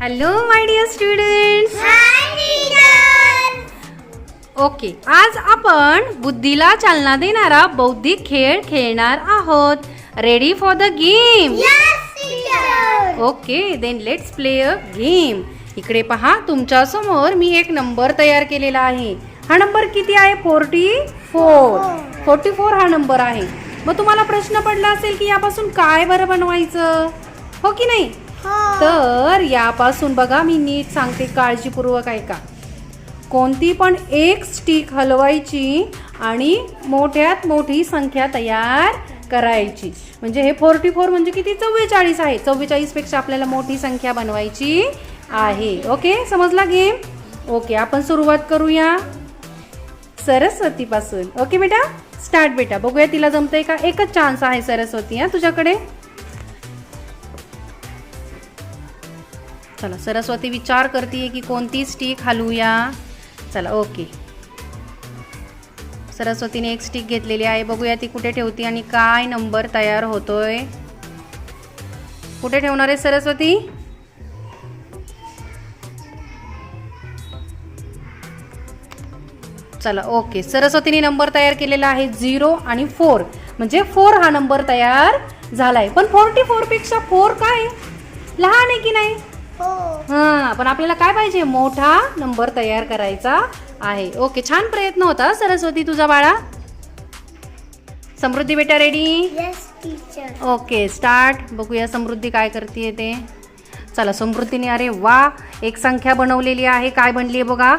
Hello my dear students okay आज आपण बुद्धीला चालना देणारा बौद्धिक खेळ खेळणार आहोत. Ready for the game okay then let's play a game इकडे पहा तुमच्यासमोर मी एक नंबर तयार केलेला आहे. हा नंबर किती आहे? फोर्टी फोर फोर्टी फोर हा नंबर आहे. मग तुम्हाला प्रश्न पडला असेल की यापासून काय बरं बनवायचं? हो की नाही? तर यापासून बघा मी नीट सांगते काळजीपूर्वक ऐका. कोणती पण एक स्टिक हलवायची आणि मोठ्यात मोठी संख्या तयार करायची. म्हणजे हे फोर्टी फोर म्हणजे किती? चव्वेचाळीस आहे. चव्वेचाळीसपेक्षा आपल्याला मोठी संख्या बनवायची आहे. ओके? समजला गेम ओके आपण सुरुवात करूया. सरस्वती पासून ओके बेटा? स्टार्ट बेटा. बघूया तिला जमतंय का? एकच चान्स आहे सरस्वती हा. तुझ्याकडे? चला सरस्वती विचार करते की कोणती स्टिक हलवूया? चला ओके सरस्वतीने एक स्टिक घेतलेली आहे. बघूया ती कुठे ठेवते आणि काय नंबर तयार होतोय. कुठे ठेवणार आहे सरस्वती? चला ओके. सरस्वतीने नंबर तयार केलेला आहे झिरो आणि फोर. म्हणजे फोर हा नंबर तयार झालाय. पण फोर्टी फोरपेक्षा फोर काय? लहान आहे की नाही? हा. पण आपल्याला काय पाहिजे? मोठा नंबर तयार करायचा आहे. ओके छान प्रयत्न होता. सरस्वती तुझा बाळा? समृद्धी बेटा रेडी ओके स्टार्ट बघूया समृद्धी काय करते ते. चला समृद्धीने अरे वा एक संख्या बनवलेली आहे. काय बनली आहे बघा?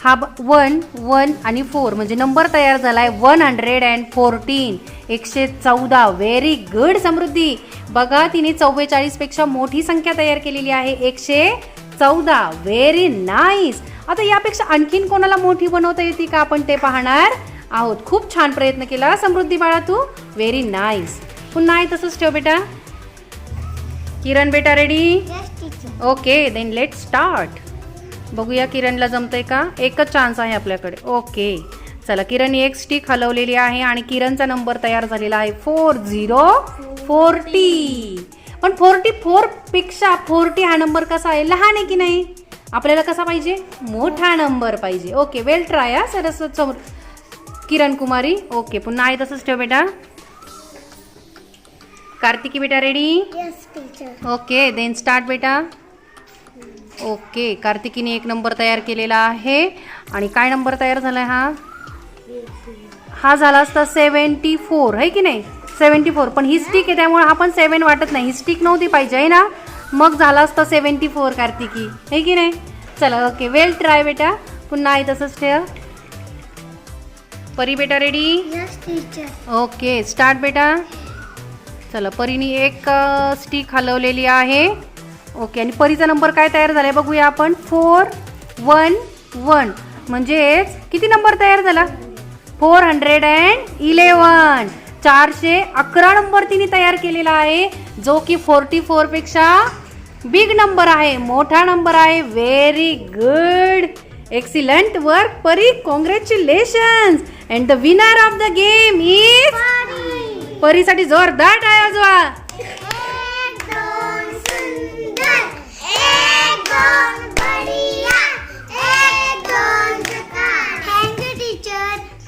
हा वन वन आणि फोर म्हणजे नंबर तयार झाला आहे वन हंड्रेड अँड फोर्टीन. एकशे चौदा. Very good Samruddhi. बघा तिने चव्वेचाळीसपेक्षा मोठी संख्या तयार केलेली आहे. एकशे चौदा. व्हेरी नाईस आता यापेक्षा आणखीन कोणाला मोठी बनवता येते का आपण ते पाहणार आहोत. खूप छान प्रयत्न केला समृद्धी बाळा तू. व्हेरी नाईस पुन्हा आहे तसंच ठेव बेटा. किरण बेटा ready okay then let start बघूया किरणला जमतंय का? एकच चान्स आहे आपल्याकडे. ओके चला किरण एक स्टिक हलवलेली आहे आणि किरणचा नंबर तयार झालेला आहे. फोर झिरो फोर्टी पण फोर्टी फोरपेक्षा फोर्टी हा नंबर कसा आहे? लहान आहे की नाही? आपल्याला कसा पाहिजे? मोठा नंबर पाहिजे. ओके वेल ट्राय हा सरस्वत समोर किरण कुमारी ओके पुन्हा आहे तसंच ठेव बेटा. कार्तिकी बेटा रेडी ओके देन स्टार्ट बेटा. ओके कार्तिकीने एक नंबर तयार केलेला आहे. आणि काय नंबर तयार झालाय हा? हा झाला असता सेवन्टी फोर आहे की नाही? सेवन्टी फोर पण ही स्टिक आहे त्यामुळे हा पण सेवन वाटत नाही. ही स्टिक नव्हती पाहिजे आहे ना? मग झाला असता सेवन्टी फोर कार्तिकी. आहे की नाही? चला ओके. वेल ट्राय बेटा. पुन्हा आहे तसंच ठेव. परी बेटा रेडी ओके स्टार्ट बेटा. चला परीने एक स्टिक हलवलेली आहे. ओके आणि परीचा नंबर काय तयार झालाय बघूया आपण. Four one one. म्हणजेच किती नंबर तयार झाला? फोर हंड्रेड अँड इलेवन चारशे अकरा नंबर तिने तयार केलेला आहे जो की फोर्टी फोरपेक्षा बिग नंबर आहे मोठा नंबर आहे. Very good excellent work Pari. Congratulation and the winner of the game is परीसाठी जोरदार टाळ्या वाजवा.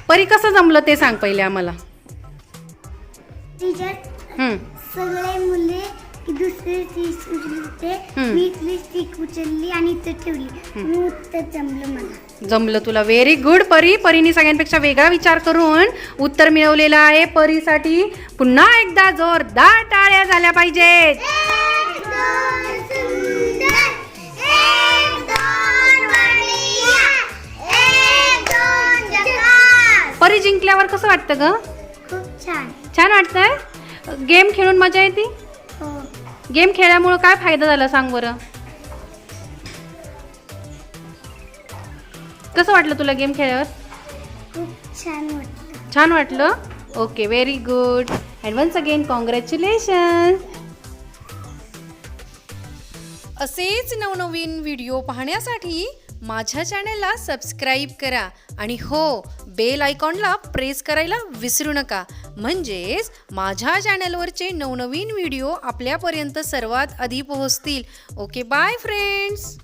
परी कसं जमलं ते सांग पहिले आम्हाला. टीचर हम्म, सगळे मुले दुसरे स्टिक उचलले होते. हम्म. मी इथली स्टिक उचलली आणि इथं ठेवली. म्हणून उत्तर जमलं मला. जमलं तुला. व्हेरी गुड परी. परीने सगळ्यांपेक्षा वेगळा विचार करून उत्तर मिळवलेलं आहे. परीसाठी पुन्हा एकदा जोरदार टाळ्या झाल्या पाहिजेत. वाटतं ग? खूप छान. छान वाटतंय? गेम खेळून मजा येते? हो. गेम खेळल्यामुळं काय फायदा झाला सांग बरं? कसं वाटलं तुला गेम खेळल्यावर? खूप छान वाटतं छान वाटलं? Okay very good and once again congratulation असेच नवनवीन व्हिडिओ पाहण्यासाठी माझ्या चॅनेलला सबस्क्राईब करा. आणि हो बेल आयकॉनला प्रेस करायला विसरू नका. म्हणजेच माझ्या चॅनलवरचे नवनवीन व्हिडिओ आपल्यापर्यंत सर्वात आधी पोहोचतील. Okay bye friends!